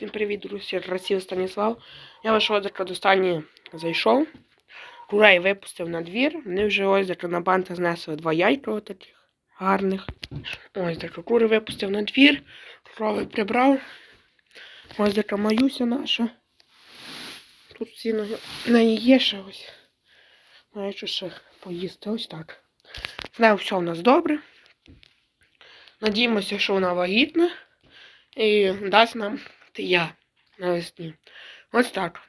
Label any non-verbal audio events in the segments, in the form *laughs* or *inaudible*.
Всім привіт, друзі, Росів Станіслав. Я ваш озеро до стані зайшов. Курей випустив на двір. Вони вже озеро на банта знесли два яйка таких гарних. Ось так кури випустив на двір. Крови прибрав. Ось така маюся наша. Тут всі в неї є ще ось. Має що ще поїсти. Ось так. Нею все у нас добре. Надіємося, що вона вагітна і дасть нам я навесні. Ось так.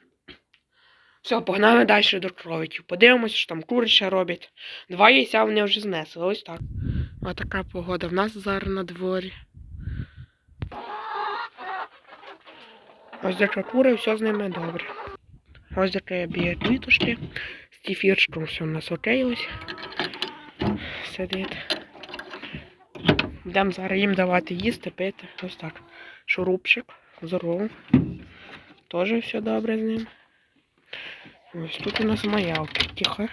Все, погнали далі до кровиків. Подивимося, що там кури ще роблять. Два яйця вони вже знесли. Ось так. Ось така погода в нас зараз на дворі. Ось така кури, все з ними добре. Ось така біє квіточки. З кефірчиком все у нас окей ось. Сидить. Будемо зараз їм давати їсти, пити. Ось так. Шурупчик. Здорово. Тоже все добре з ним. Ось тут у нас маявки. Тихо.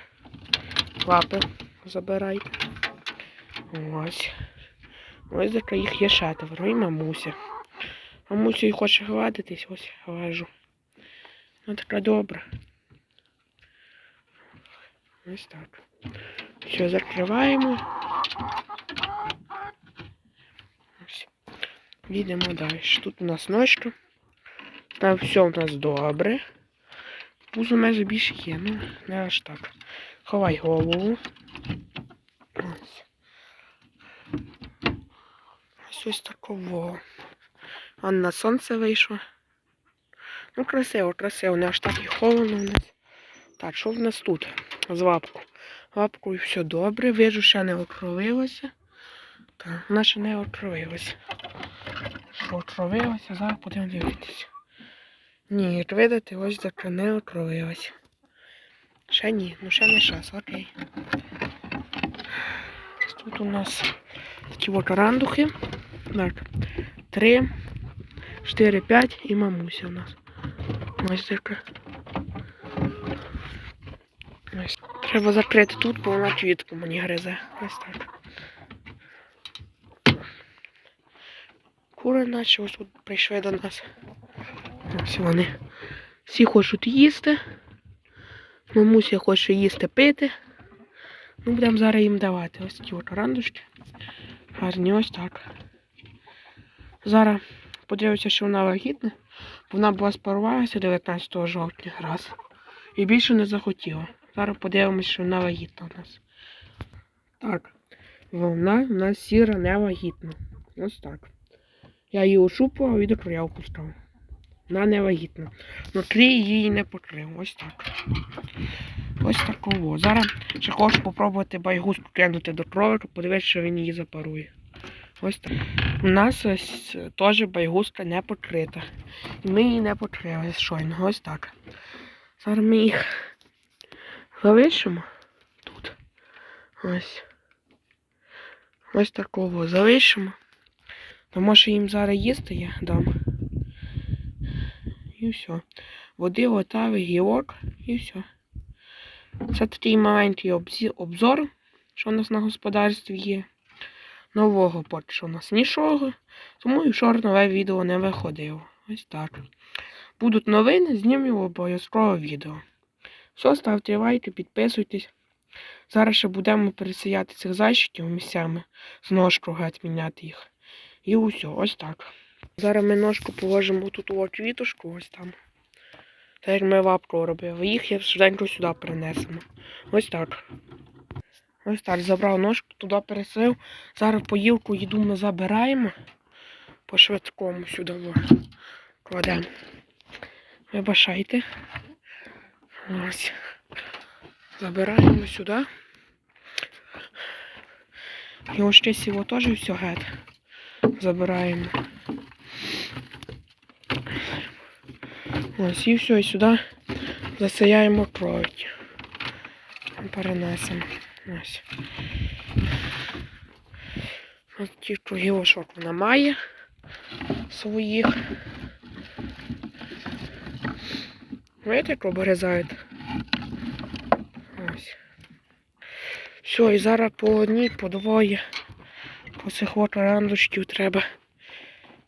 Лапи забирайте. Ось. Ось така їх є шатовро і мамуся. Мамуся і хоче гладитись, ось глажу. Ну така добра. Ось так. Все, закриваємо. Ось. Їдемо далі. Тут у нас ночка. Там все у нас добре. Пузо майже більше є, ну не аж так. Ховай голову. Ось. Ось такого. А на сонце вийшло. Ну, красиво, красиво, не аж так і холодно у нас. Так, що в нас тут? З лапку. Лапкою все добре, вижу, ще не окровилося. Так, вона ще не окровилася. Що зараз будемо дивитися. Ні, як видите, ось така не окровилася. Ще ні, ну ще не час, окей. Тут у нас такі от рандухи. Так. Три, чотири, п'ять і мамуся у нас. Ось така. Ось. Треба закрити тут, бо вона квітку мені гризе. Ось так. Кури наче ось тут прийшли до нас. Ось вони. Всі хочуть їсти. Мамуся хоче їсти пити. Ну, будемо зараз їм давати. Ось такі от рандушки. Гарні ось так. Зараз подивлюся, що вона вагітна. Вона була спарувалася 19 жовтня раз. І більше не захотіла. Зараз подивимося, що вона вагітна у нас. Так. Вона у нас сіра не вагітна. Ось так. Я її ошупував і до крявку став. Вона не вагітна. Внутрі її не покрив. Ось так. Ось такого. Зараз ще хочу спробувати байгуску кинути до кровика, подивитися, що він її запарує. Ось так. У нас ось теж байгуска не покрита. І ми її не покрили щойно. Ось так. Зараз ми їх залишимо тут. Ось. Ось такого залишимо. Тому що їм зараз їсти я дам. І все. Води, отави, гілок і все. Це такий маленький обзор, що у нас на господарстві є. Нового поки що у нас нічого. Тому і вчора нове відео не виходило. Ось так. Будуть новини, знімемо обов'язково відео. Все, ставте лайки, підписуйтесь. Зараз ще будемо пересіяти цих зайчиків місцями, з ножку геть міняти їх. І усе, ось так. Зараз ми ножку положимо тут у квіточку, ось там. Так як ми лапку робили. Їх я швиденько сюди перенесемо. Ось так. Ось так, забрав ножку, туди пересив. Зараз поїлку їду ми забираємо. По швидкому сюди кладемо. Вибачайте. Ось. Забираємо сюди. І ось ще сіло теж все геть. Забираємо. Ось і все, і сюди засияємо кровать. Перенесемо. Ось. Ось ті гілошок вона має своїх. Видите, як обрізають? Ось. Все, і зараз по одній, по двоє, по цих от рандочків треба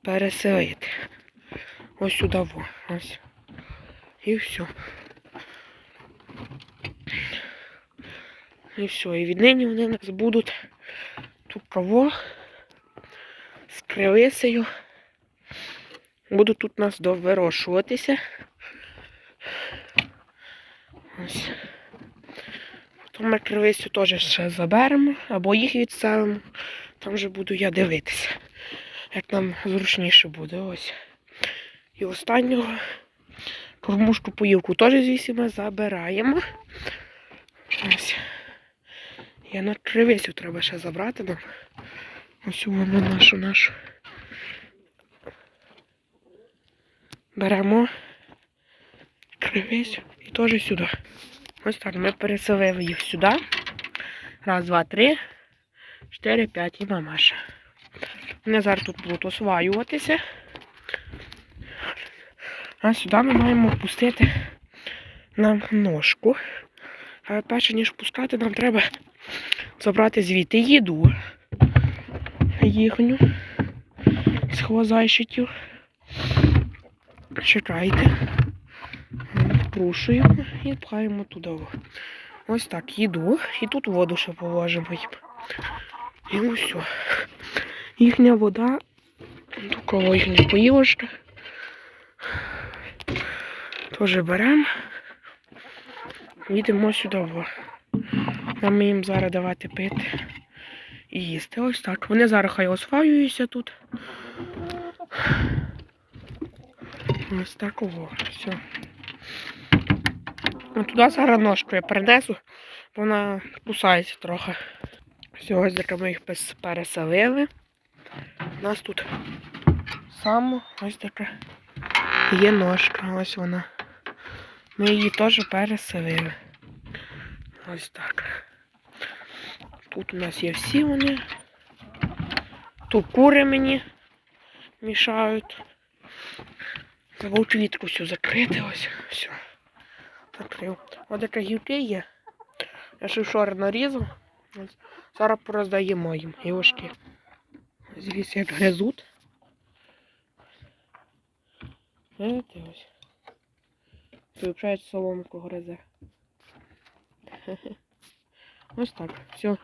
переселити. Ось сюди во. Ось. І все. І все. І віднині вони нас будуть тут право з кривисею. Будуть тут нас довирощуватися. Ось. Потім ми кривисю теж ще заберемо, або їх відселимо. Там вже буду я дивитися, як нам зручніше буде. Ось. І останнього кормушку поївку теж звідси ми забираємо. Ось. Я на кривисю треба ще забрати нам. Ось вона нашу нашу. Беремо кривисю і теж сюди. Ось так ми переселили їх сюди. Раз, два, три, чотири, п'ять і мамаша. Вони зараз тут будуть осваюватися. А сюди ми маємо пустити нам ножку. Але перше, ніж пускати, нам треба забрати звідти їду їхню з хвозайщиків. Чекайте. Відпрушуємо і пхаємо туди. Ось так, їду. І тут воду ще положимо їм. І ось. Їхня вода, такого їхня поїлочка. Теж беремо. Їдемо сюди. Нам їм зараз давати пити і їсти. Ось так. Вони зараз хай осваюються тут. Ось так ого. Все. Ну, туди зараз ножку я перенесу, бо вона кусається трохи. Все, ось ми їх переселили. У нас тут само ось таке є ножка, ось вона. Ми її теж переселили. Ось так. Тут у нас є всі вони. Тут кури мені мішають. Забув квітку всю закрити, ось. Все. Закрив. Ось таке гілки є. Я ще вчора нарізав. Зараз пороздаємо їм гілочки. Звідси як гризуть. Видите ось. Виходить соломку гризе. *laughs* Ось так. Все.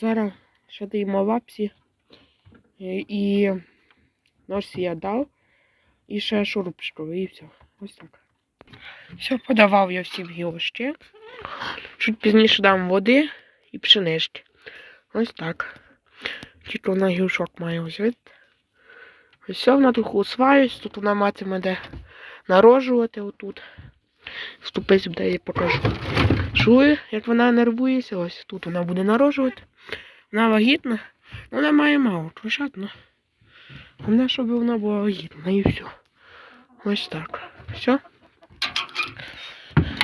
Зараз ще даємо лапсі. І, і ножці я дав. І ще шурупчиковий, і все. Ось так. Все, подавав я всім гілочки. Чуть пізніше дам води і пшенички. Ось так. Тільки вона гілшок має ось видите. Ось все, вона тут усваюсь, тут вона матиме де народжувати отут. Вступись, де я покажу. Чую, як вона нервується, ось тут вона буде народжувати. Вона вагітна, вона має мало ну. Головне, щоб вона була вагітна і все. Ось так. Все.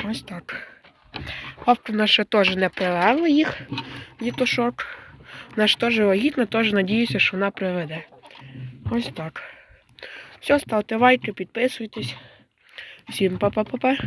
Ось так. Хлопка наша теж не привели їх, дітушок. Ж теж вагітна, теж надіюся, що вона приведе. Ось так. Все, ставте лайки, підписуйтесь. Всім па-па-па-па.